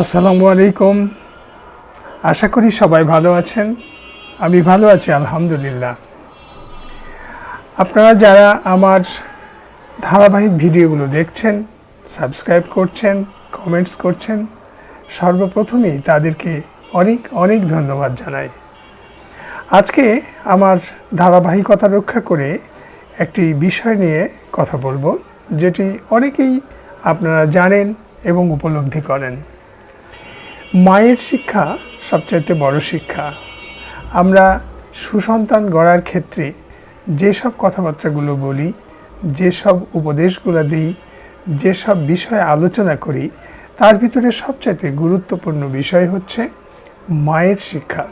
আসসালামু আলাইকুম। আশা করি সবাই ভালো আছেন। আমি ভালো আছি, আলহামদুলিল্লাহ। আপনারা যারা আমার ধারাবাহিক ভিডিওগুলো দেখছেন, সাবস্ক্রাইব করছেন, কমেন্টস করছেন, সর্বপ্রথমেই তাদেরকে অনেক অনেক ধন্যবাদ জানাই। আজকে আমার ধারাবাহিকতা রক্ষা করে একটি বিষয় নিয়ে কথা বলব, যেটি অনেকেই আপনারা জানেন এবং উপলব্ধি করেন। মায়ের শিক্ষা সবচাইতে বড় শিক্ষা। আমরা সুসন্তান গড়ার ক্ষেত্রে যেসব কথাবার্তাগুলো বলি, যেসব উপদেশগুলো দিই, যেসব বিষয়ে আলোচনা করি, তার ভিতরে সবচাইতে গুরুত্বপূর্ণ বিষয় হচ্ছে মায়ের শিক্ষা।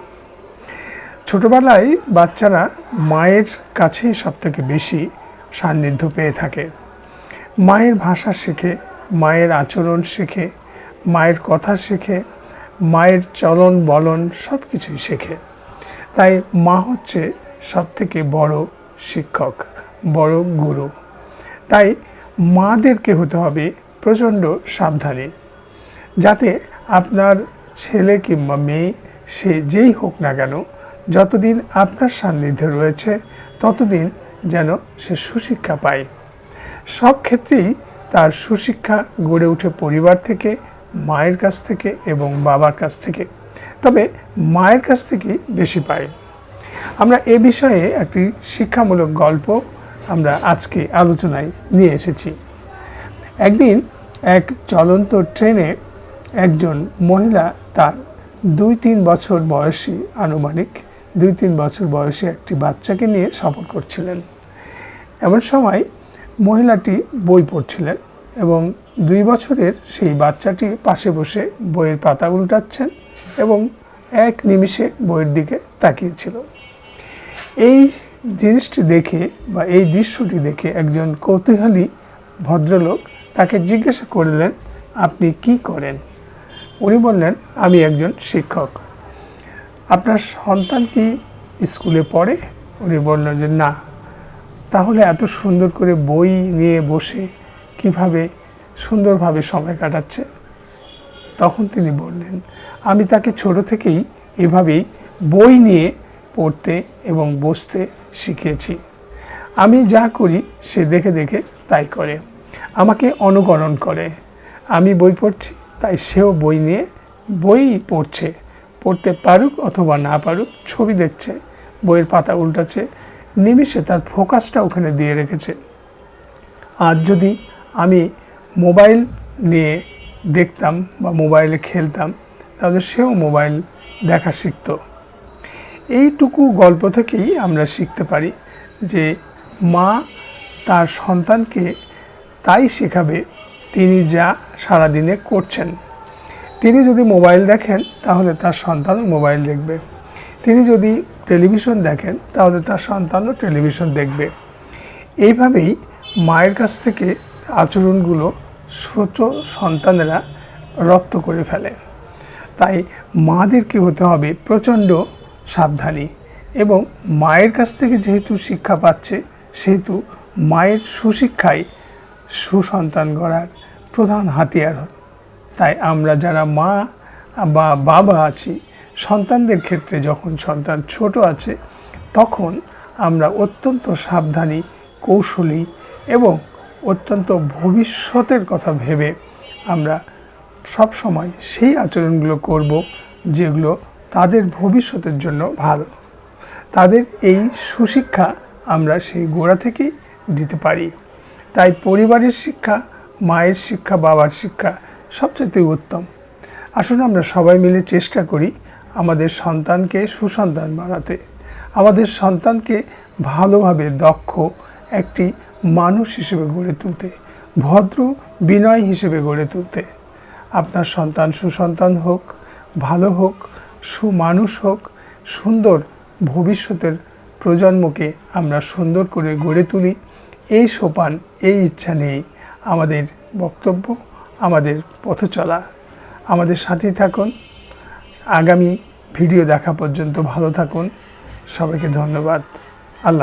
ছোটবেলায় বাচ্চারা মায়ের কাছেই সবথেকে বেশি সান্নিধ্য পেয়ে থাকে। মায়ের ভাষা শেখে, মায়ের আচরণ শেখে, মায়ের কথা শেখে মায়ের চলন বলন সব কিছুই শেখে। তাই মা হচ্ছে সব থেকে বড় শিক্ষক, বড় গুরু। তাই মাদেরকে হতে হবে প্রচণ্ড সাবধানী। যাতে আপনার ছেলে কিংবা মেয়ে, সে যেই হোক না কেন, যতদিন আপনার সান্নিধ্যে রয়েছে, ততদিন যেন সে সুশিক্ষা পায়। সব ক্ষেত্রেই তার সুশিক্ষা গড়ে ওঠে পরিবার থেকে মায়ের কাছ থেকে এবং বাবার কাছ থেকে। তবে মায়ের কাছ থেকে বেশি পায়। আমরা এ বিষয়ে একটি শিক্ষামূলক গল্প আমরা আজকে আলোচনায় নিয়ে এসেছি। একদিন এক চলন্ত ট্রেনে একজন মহিলা তার দুই তিন বছর বয়সী আনুমানিক দুই তিন বছর বয়সী একটি বাচ্চাকে নিয়ে সফর করছিলেন। এমন সময় মহিলাটি বই পড়ছিলেন এবং দুই বছরের সেই বাচ্চাটি পাশে বসে বইয়ের পাতা উল্টাচ্ছেন এবং এক নিমিষে বইয়ের দিকে তাকিয়েছিল। এই জিনিসটি দেখে বা এই দৃশ্যটি দেখে একজন কৌতূহলী ভদ্রলোক তাকে জিজ্ঞাসা করলেন, আপনি কি করেন? উনি বললেন, আমি একজন শিক্ষক। আপনার সন্তান কি স্কুলে পড়ে? উনি বললেন যে, না। তাহলে এত সুন্দর করে বই নিয়ে বসে কীভাবে সুন্দরভাবে সময় কাটাচ্ছে। তখন তিনি বললেন, আমি তাকে ছোট থেকেই এভাবেই বই নিয়ে পড়তে এবং বসতে শিখেছি আমি যা করি সে দেখে দেখে তাই করে। আমাকে অনুকরণ করে। আমি বই পড়ছি, তাই সেও বই নিয়ে বই পড়ছে। পড়তে পারুক অথবা না পারুক, ছবি দেখছে, বইয়ের পাতা উল্টাচ্ছে, নিমিষে তার ফোকাসটা ওখানে দিয়ে রেখেছে। আর যদি আমি মোবাইল নিয়ে দেখতাম বা মোবাইলে খেলতাম, তাহলে সেও মোবাইল দেখা শিখত। এইটুকু গল্প থেকেই আমরা শিখতে পারি যে মা তার সন্তানকে তাই শেখাবে, তিনি যা সারাদিনে করছেন। তিনি যদি মোবাইল দেখেন, তাহলে তার সন্তানও মোবাইল দেখবে। তিনি যদি টেলিভিশন দেখেন, তাহলে তার সন্তানও টেলিভিশন দেখবে। এইভাবেই মায়ের কাছ থেকে আচরণগুলো ছোট সন্তানেরা রপ্ত করে ফেলে। তাই মাদেরকে হতে হবে প্রচণ্ড সাবধানী এবং মায়ের কাছ থেকে যেহেতু শিক্ষা পাচ্ছে, সেহেতু মায়ের সুশিক্ষাই সুসন্তান গড়ার প্রধান হাতিয়ার। তাই আমরা যারা মা বা বাবা আছি, সন্তানদের ক্ষেত্রে যখন সন্তান ছোট আছে, তখন আমরা অত্যন্ত সাবধানী, কৌশলী এবং অত্যন্ত ভবিষ্যতের কথা ভেবে আমরা সব সময় সেই আচরণগুলো করব যেগুলো তাদের ভবিষ্যতের জন্য ভালো। তাদের এই সুশিক্ষা আমরা সেই গোড়া থেকেই দিতে পারি। তাই পরিবারের শিক্ষা, মায়ের শিক্ষা, বাবার শিক্ষা সবচেয়ে উত্তম। আসলে আমরা সবাই মিলে চেষ্টা করি আমাদের সন্তানকে সুসন্তান বানাতে। আমাদের সন্তানকে ভালোভাবে দক্ষ একটি মানুষ হিসেবে গড়ে তুলতে, ভদ্র বিনয় হিসেবে গড়ে তুলতে। আপনার সন্তান সুসন্তান হোক, ভালো হোক, সুমানুষ হোক, সুন্দর ভবিষ্যতের প্রজন্মকে আমরা সুন্দর করে গড়ে তুলি, এই সোপান, এই ইচ্ছা নিয়েই আমাদের বক্তব্য, আমাদের পথ চলা। আমাদের সাথেই থাকুন। আগামী ভিডিও দেখা পর্যন্ত ভালো থাকুন। সবাইকে ধন্যবাদ। আল্লাহ